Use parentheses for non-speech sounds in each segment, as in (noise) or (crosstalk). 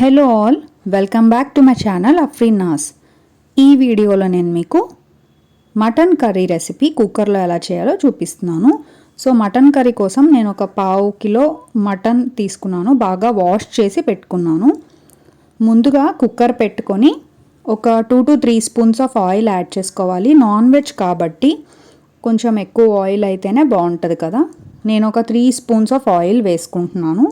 Hello all welcome back to my channel Afreena's ఈ వీడియోలో నేను మీకు మటన్ కర్రీ రెసిపీ కుక్కర్లో ఎలా చేయాలో చూపిస్తున్నాను. సో మటన్ కర్రీ కోసం నేను ఒక పావు కిలో మటన్ తీసుకున్నాను. బాగా వాష్ చేసి పెట్టుకున్నాను. ముందుగా కుక్కర్ పెట్టుకొని ఒక two to three spoons of oil add చేసుకోవాలి. నాన్ వెజ్ కాబట్టి కొంచెం ఎక్కువ ఆయిల్ అయితేనే బాగుంటుంది కదా. నేను ఒక త్రీ స్పూన్స్ ఆఫ్ ఆయిల్ వేసుకుంటున్నాను.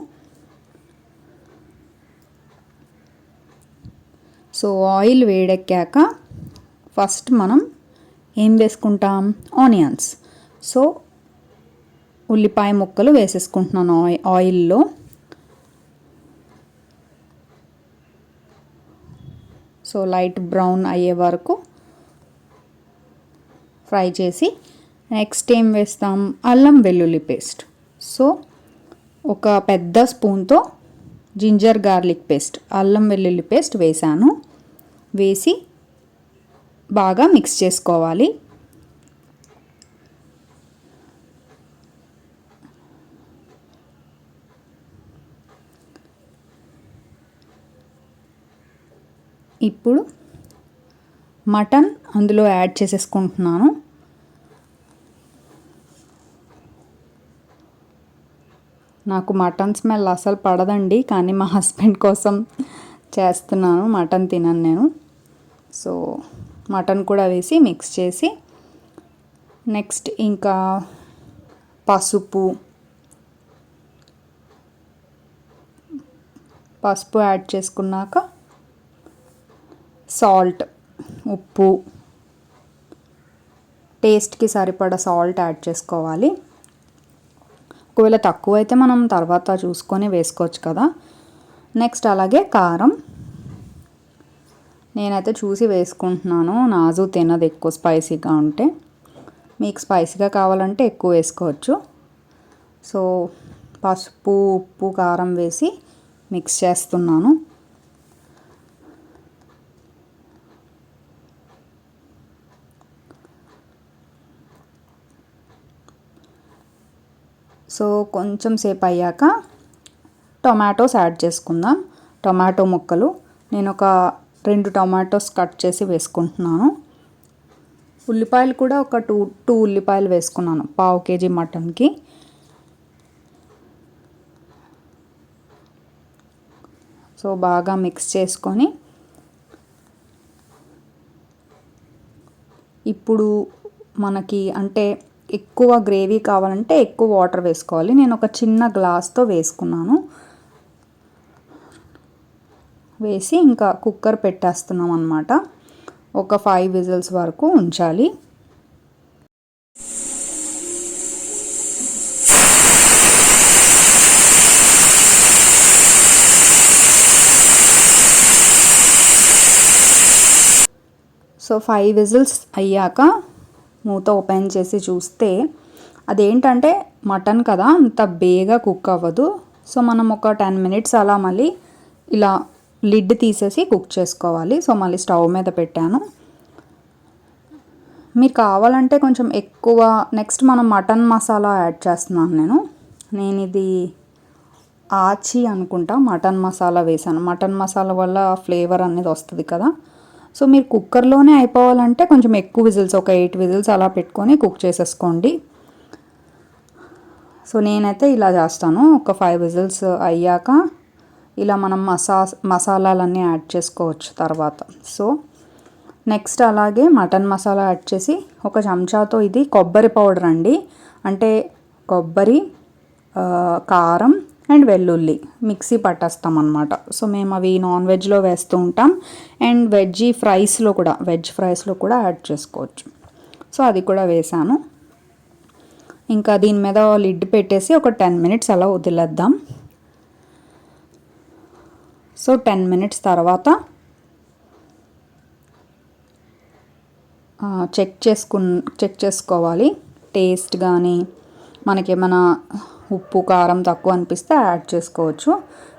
సో ఆయిల్ వేడెక్కాక ఫస్ట్ మనం ఏం వేసుకుంటాం? ఆనియన్స్. సో ఉల్లిపాయ ముక్కలు వేసేసుకుంటున్నాను ఆయి ఆయిల్లో. సో లైట్ బ్రౌన్ అయ్యే వరకు ఫ్రై చేసి నెక్స్ట్ ఏం వేస్తాం? అల్లం వెల్లుల్లి పేస్ట్. సో ఒక పెద్ద స్పూన్తో జింజర్ గార్లిక్ పేస్ట్ అల్లం వెల్లుల్లి పేస్ట్ వేసాను. వేసి బాగా మిక్స్ చేసుకోవాలి. ఇప్పుడు మటన్ అందులో యాడ్ చేసేసుకుంటున్నాను. నాకు మటన్ స్మెల్ అసలు పడదండి కానీ మా హస్బెండ్ కోసం చేస్తున్నాను మటన్ తినను నేను. సో మటన్ కూడా వేసి మిక్స్ చేసి నెక్స్ట్ ఇంకా పసుపు పసుపు యాడ్ చేసుకున్నాక సాల్ట్ ఉప్పు. టేస్ట్కి సరిపడ సాల్ట్ యాడ్ చేసుకోవాలి. ఒకవేళ తక్కువ అయితే మనం తర్వాత చూసుకొని వేసుకోవచ్చు కదా. నెక్స్ట్ అలాగే కారం. నేనైతే చూసి వేసుకుంటున్నాను. నాజు తినదు ఎక్కువ స్పైసీగా ఉంటే. మీకు స్పైసీగా కావాలంటే ఎక్కువ వేసుకోవచ్చు. సో పసుపు ఉప్పు కారం వేసి మిక్స్ చేస్తున్నాను. సో కొంచెం సేపు అయ్యాక టొమాటోస్ యాడ్ చేసుకుందాం. టొమాటో ముక్కలు. నేను ఒక రెండు టొమాటోస్ కట్ చేసి వేసుకుంటున్నాను. ఉల్లిపాయలు కూడా ఒక టూ టూ ఉల్లిపాయలు వేసుకున్నాను పావు కేజీ మటన్కి. సో బాగా మిక్స్ చేసుకొని ఇప్పుడు మనకి అంటే ఎక్కువ గ్రేవీ కావాలంటే ఎక్కువ వాటర్ వేసుకోవాలి. నేను ఒక చిన్న గ్లాస్తో వేసుకున్నాను. వేసి ఇంకా కుక్కర్ పెట్టేస్తున్నాం అనమాట ఒక ఫైవ్ విజిల్స్ వరకు ఉంచాలి. సో ఫైవ్ విజిల్స్ అయ్యాక మూత ఓపెన్ చేసి చూస్తే అదేంటంటే మటన్ కదా అంత బేగా కుక్ అవ్వదు. సో మనం ఒక టెన్ మినిట్స్ అలా మళ్ళీ ఇలా లిడ్ తీసేసి కుక్ చేసుకోవాలి. సో మళ్ళీ స్టవ్ మీద పెట్టాను. మీరు కావాలంటే కొంచెం ఎక్కువ నెక్స్ట్ మనం మటన్ మసాలా యాడ్ చేస్తున్నాను నేను. నేను ఇది ఆచి అనుకుంటా మటన్ మసాలా వేసాను మటన్ మసాలా వల్ల ఫ్లేవర్ అనేది వస్తుంది కదా. సో మీరు కుక్కర్లోనే అయిపోవాలంటే కొంచెం ఎక్కువ విజిల్స్ ఒక ఎయిట్ విజిల్స్ అలా పెట్టుకొని కుక్ చేసేసుకోండి. సో నేనైతే ఇలా చేస్తాను. ఒక ఫైవ్ విజిల్స్ అయ్యాక ఇలా మనం మసా మసాలాలన్నీ యాడ్ చేసుకోవచ్చు తర్వాత. సో నెక్స్ట్ అలాగే మటన్ మసాలా యాడ్ చేసి ఒక చెంచాతో ఇది కొబ్బరి పౌడర్ అండి. అంటే కొబ్బరి కారం అండ్ వెల్లుల్లి మిక్సీ పట్టేస్తాం అనమాట సో మేము అవి నాన్ వెజ్లో వేస్తూ ఉంటాం. అండ్ వెజ్ ఫ్రైస్లో కూడా వెజ్ ఫ్రైస్లో కూడా యాడ్ చేసుకోవచ్చు. సో అది కూడా వేసాను. ఇంకా దీని మీద లిడ్ పెట్టేసి ఒక టెన్ మినిట్స్ అలా వదిలేద్దాం. సో టెన్ మినిట్స్ తర్వాత చెక్ చేసుకు చెక్ చేసుకోవాలి. టేస్ట్ కానీ మనకేమైనా ఉప్పు కారం తక్కువ అనిపిస్తే యాడ్ చేసుకోవచ్చు.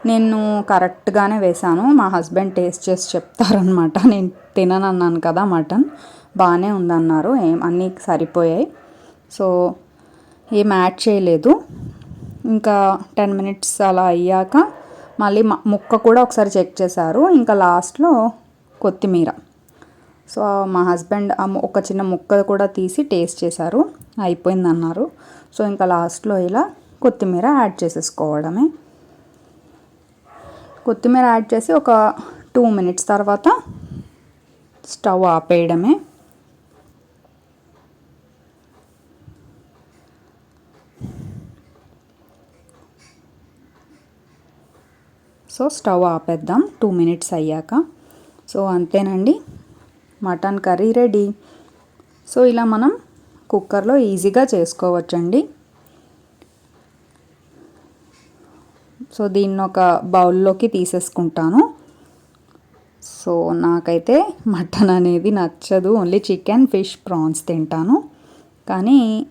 నేను కరెక్ట్గానే వేసాను మా హస్బెండ్ టేస్ట్ చేసి చెప్తారనమాట (laughs) నేను తినను అన్నాను కదా మటన్. బాగానే ఉందన్నారు. ఏం అన్నీ సరిపోయాయి. సో ఏం యాడ్ చేయలేదు. ఇంకా టెన్ మినిట్స్ అలా అయ్యాక మళ్ళీ ముక్క కూడా ఒకసారి చెక్ చేశారు. ఇంకా లాస్ట్లో కొత్తిమీర. సో మా హస్బెండ్ ఒక చిన్న ముక్క కూడా తీసి టేస్ట్ చేశారు. అయిపోయింది అన్నారు సో ఇంకా లాస్ట్లో ఇలా కొత్తిమీర యాడ్ చేసేసుకోవడమే. కొత్తిమీర యాడ్ చేసి ఒక టూ మినిట్స్ తర్వాత స్టవ్ ఆపేయడమే. సో స్టవ్ ఆపేద్దాం. టూ మినిట్స్ అయ్యాక. సో అంతేనండి. Mutton curry ready. సో ఇలా మనం కుక్కర్లో ఈజీగా చేసుకోవచ్చండి. సో దీన్ని ఒక బౌల్లోకి తీసేసుకుంటాను. సో నాకైతే మటన్ అనేది నచ్చదు. ఓన్లీ చికెన్ ఫిష్ ప్రాన్స్ తింటాను. కానీ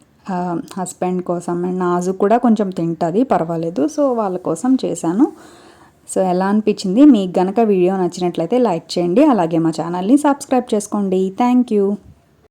హస్బెండ్ కోసం అండ్ నాజు కూడా కొంచెం తింటుంది పర్వాలేదు. సో వాళ్ళ కోసం చేశాను. సో ఎలా అనిపించింది? మీకు గనక వీడియో నచ్చినట్లయితే లైక్ చేయండి అలాగే మా ఛానల్ని సబ్స్క్రైబ్ చేసుకోండి. Thank you.